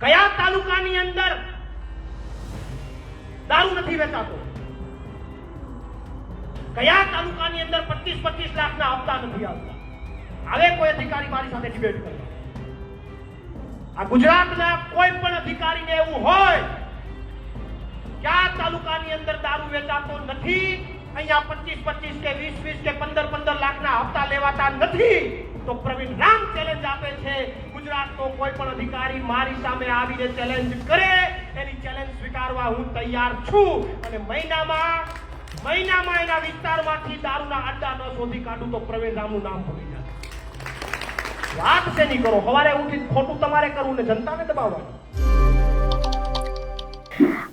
કયા તાલુકાની અંદર દારૂ નથી વેચાતો? કયા તાલુકાની અંદર 25 25 લાખના હપ્તા નથી આવતા? હવે કોઈ અધિકારી મારી સાથે ડિબેટ કરે આ ગુજરાતના કોઈ પણ અધિકારીને એવું હોય, કયા તાલુકાની અંદર દારૂ વેચાતો નથી, અહીંયા પચીસ પચીસ કે વીસ વીસ કે પંદર પંદર લાખના હપ્તા લેવાતા નથી, તો પ્રવીણ રામ ચેલેન્જ આપે છે ગુજરાતનો કોઈ પણ અધિકારી મારી સામે આવીને ચેલેન્જ કરે, એની ચેલેન્જ સ્વીકારવા હું તૈયાર છું. અને મહિનામાં મહિનામાં એના વિસ્તારમાંથી દારૂના અડ્ડા ન શોધી કાઢું તો પ્રવેદામનું નામ ભૂલી જાય વાત નહીં કરો? સવારે ઉઠી ખોટું તમારે કરવું ને જનતાને દબાવવાની.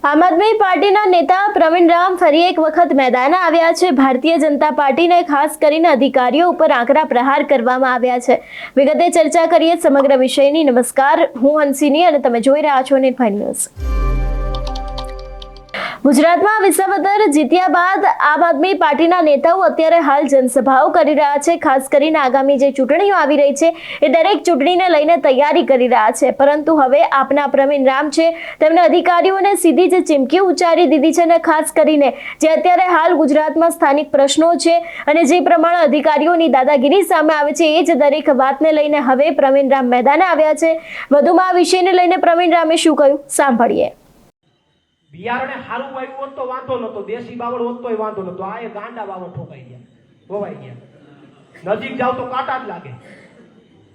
આમ આદમી પાર્ટીના નેતા પ્રવીણ રામ ફરી એક વખત મેદાન આવ્યા છે. ભારતીય જનતા પાર્ટીને ખાસ કરીને અધિકારીઓ ઉપર આંકડા પ્રહાર કરવામાં આવ્યા છે. વિગતે ચર્ચા કરીએ સમગ્ર વિષયની. નમસ્કાર, હું હંસિની અને તમે જોઈ રહ્યા છો નિર્ભય ન્યૂઝ. ગુજરાતમાં વિસાવદર જીત્યા બાદ આમ આદમી પાર્ટીના નેતાઓ અત્યારે હાલ જનસભાઓ કરી રહ્યા છે. ખાસ કરીને આગામી જે ચૂંટણીઓ આવી રહી છે એ દરેક ચૂંટણીને લઈને તૈયારી કરી રહ્યા છે. પરંતુ હવે આપના પ્રવીણ રામ છે. તેમણે અધિકારીઓને સીધી જે ચીમકી ઉચ્ચારી દીધી છે અને ખાસ કરીને જે અત્યારે હાલ ગુજરાતમાં સ્થાનિક પ્રશ્નો છે અને જે પ્રમાણે અધિકારીઓની દાદાગીરી સામે આવે છે એ જ દરેક વાતને લઈને હવે પ્રવીણ રામ મેદાને આવ્યા છે. વધુમાં આ વિષયને લઈને પ્રવીણ રામે શું કહ્યું? સાંભળીએ. બિયારણે સારું વાવ્યું હોત તો વાંધો નતો દેશી બાવળ હોત તોય વાંધો નતો આ એ ગાંડા બાવળ ઠોકાઈ ગયા ખોવાઈ ગયા. નજીક જાવ તો કાંટા જ લાગે.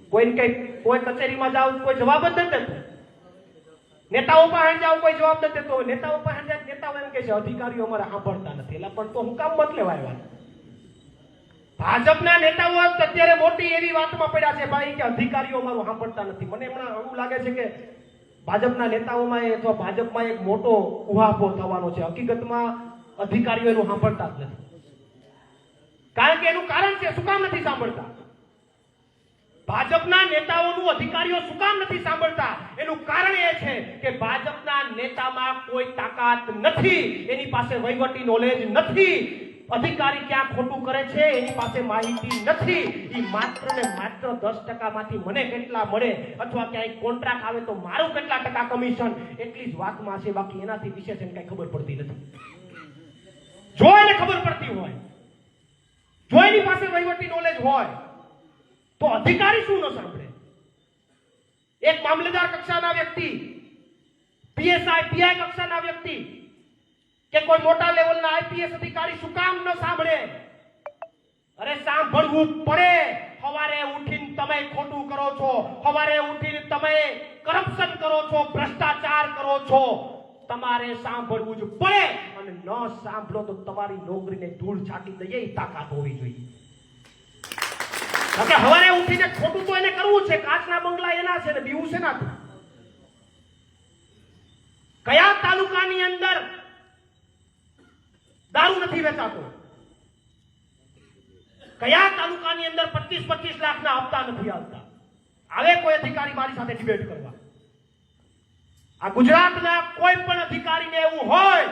કોઈને કઈ, કોઈ કચેરીમાં જાવ, કોઈ જવાબ જ નથી દેતો. નેતાઓ પાસે જાવ, કોઈ જવાબ નથી દેતો. નેતાઓ પાસે જાય નેતાઓ એમ કે છે, અધિકારીઓ અમારે સાંભળતા નથી. એટલે પણ તો હું કામ મત લેવા ભાજપના નેતાઓ અત્યારે મોટી એવી વાતમાં પડ્યા છે, ભાઈ, કે અધિકારીઓ અમારું સાંભળતા નથી. મને હમણાં એવું લાગે છે કે ભાજપના નેતાઓમાં અથવા ભાજપમાં એક મોટો ઉહાપો થવાનો છે. હકીકતમાં અધિકારીઓ એનું સાંભળતા જ નથી. કારણ કે એનું કારણ છે, શું કામ નથી સાંભળતા? ભાજપના નેતાઓનું અધિકારીઓ શું કામ નથી સાંભળતા? એનું કારણ એ છે કે ભાજપના નેતામાં કોઈ તાકાત નથી. એની પાસે વહીવટી નોલેજ નથી. અધિકારી ક્યાં ખોટું કરે છે, એની પાસે માહિતી નથી. એ માત્ર ને માત્ર દસ ટકામાંથી મને કેટલા મળે? અથવા ક્યાંય કોન્ટ્રાક્ટ આવે તો મારું કેટલા ટકા કમિશન એટલી જ વાતમાં છે, બાકી એનાથી વિશેષ એને કઈ ખબર પડતી નથી. જો એને ખબર પડતી હોય, જો એની પાસે વહીવટી નોલેજ હોય, તો અધિકારી શું ન સાંભળે? એક મામલેદાર કક્ષાના વ્યક્તિ પીએસઆઈ પીઆઈ કક્ષાના વ્યક્તિ કે કોઈ મોટા લેવલના આઈપીએસ અધિકારી શું કામ ન સાંભળે? અરે સાંભળવું પડે. સવારે ઉઠીને તમે ખોટું કરો છો. સવારે ઉઠીને તમે કરપ્શન કરો છો, ભ્રષ્ટાચાર કરો છો. તમારે સાંભળવું જ પડે. અને ન સાંભળો તો તમારી નોકરીને ધૂળ છાંટી દઈએ તાકાત હોવી જોઈએ. કે સવારે ઉઠીને ખોટું તો એને કરવું છે. કાચના બંગલા એના છે ને, બીવું છે ના કયા તાલુકાની અંદર દારૂ નથી વેચાતો. કયા તાલુકાની અંદર 25 25 લાખના હપ્તા નથી આવતા? આવે કોઈ અધિકારી મારી સાથે ડિબેટ કરવા. આ ગુજરાતના કોઈ પણ અધિકારીને એવું હોય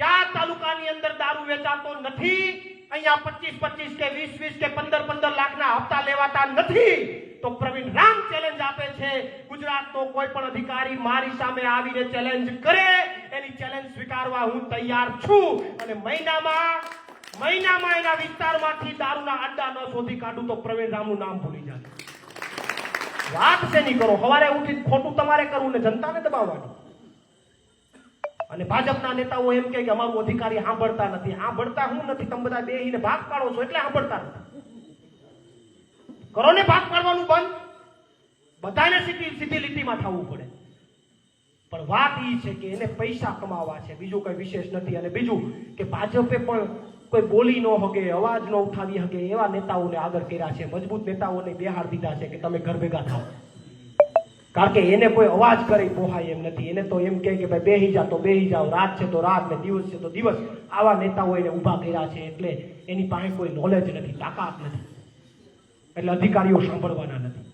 કે તાલુકાની અંદર દારૂ વેચાતો નથી, અહીંયા 25 25 કે વીસ વીસ કે 15 15 લાખના હપ્તા લેવાતા નથી, તો પ્રવીણ રામ ચેલેન્જ આપે છે. ગુજરાતનો કોઈ પણ અધિકારી મારી સામે આવીને ચેલેન્જ કરે એની ચેલેન્જ સ્વીકારવા હું તૈયાર છું. અને મહિનામાં મહિનામાં એના વિસ્તારમાંથી દારૂના અડ્ડા ન શોધી કાઢું તો પ્રવીણ રામનું નામ ભૂલી જાય વાત છે નહીં કરો? સવારે ઉઠી ખોટું તમારે કરવું ને જનતાને દબાવવાનું અને ભાજપના નેતાઓ એમ કે અમારું અધિકારી સાંભળતા નથી. સાંભળતા હું નથી. તમે બધા બેહીને ભાગ પાડો છો એટલે સાંભળતા નથી. કરો ને ભાગ પાડવાનું બંધ. બધાને સીધી સીધી લીટીમાં થવું પડે. વાત એ છે કે એને પૈસા કમાવા છે. બીજું કંઈ વિશેષ નથી. અને બીજું કે ભાજપે પણ કોઈ બોલી ન હગે અવાજ ન ઉઠાવી હગે એવા નેતાઓને આગળ કર્યા છે. મજબૂત નેતાઓને બેહાડ દીધા છે કે તમે ઘર ભેગા થાઓ. કારણ કે એને કોઈ અવાજ કરી પોહાય એમ નથી. એને તો એમ કહે કે ભાઈ, બેહી જા તો બેહી જાઓ. રાત છે તો રાત ને દિવસ છે તો દિવસ. આવા નેતાઓ એને ઊભા કર્યા છે એટલે એની પાસે કોઈ નોલેજ નથી, તાકાત નથી. એટલે અધિકારીઓ સાંભળવાના નથી.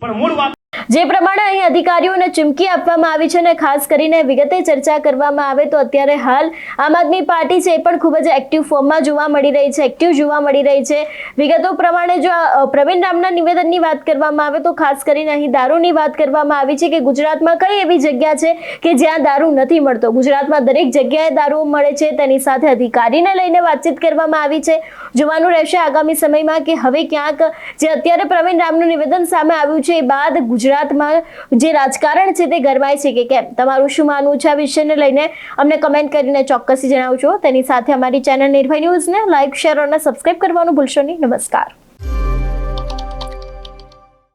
પણ મૂળ વાત જે પ્રમાણે અહીં અધિકારીઓને ચીમકી આપવામાં આવી છે અને ખાસ કરીને વિગતે ચર્ચા કરવામાં આવે તો અત્યારે હાલ આમ આદમી પાર્ટી છે એ પણ ખૂબ જ એક્ટિવ ફોર્મમાં જોવા મળી રહી છે એક્ટિવ જોવા મળી રહી છે. વિગતો પ્રમાણે જો પ્રવીણ રામના નિવેદનની વાત કરવામાં આવે તો ખાસ કરીને અહીં દારૂની વાત કરવામાં આવી છે કે ગુજરાતમાં કઈ એવી જગ્યા છે કે જ્યાં દારૂ નથી મળતો? ગુજરાતમાં દરેક જગ્યાએ દારૂ મળે છે, તેની સાથે અધિકારીને લઈને વાતચીત કરવામાં આવી છે. જોવાનું રહેશે આગામી સમયમાં કે હવે ક્યાંક જે અત્યારે પ્રવીણ રામનું નિવેદન સામે આવ્યું છે એ બાદ ગુજરાતમાં જે રાજકારણ છે તે ગરમાય છે કે કેમ? તમારું શું માનવું છે આ વિષયને લઈને? અમને કમેન્ટ કરીને ચોક્કસથી જણાવજો. તેની સાથે અમારી ચેનલ નિર્ભય ન્યૂઝને લાઇક શેર અને સબસ્ક્રાઇબ કરવાનું ભૂલશો નહીં. નમસ્કાર.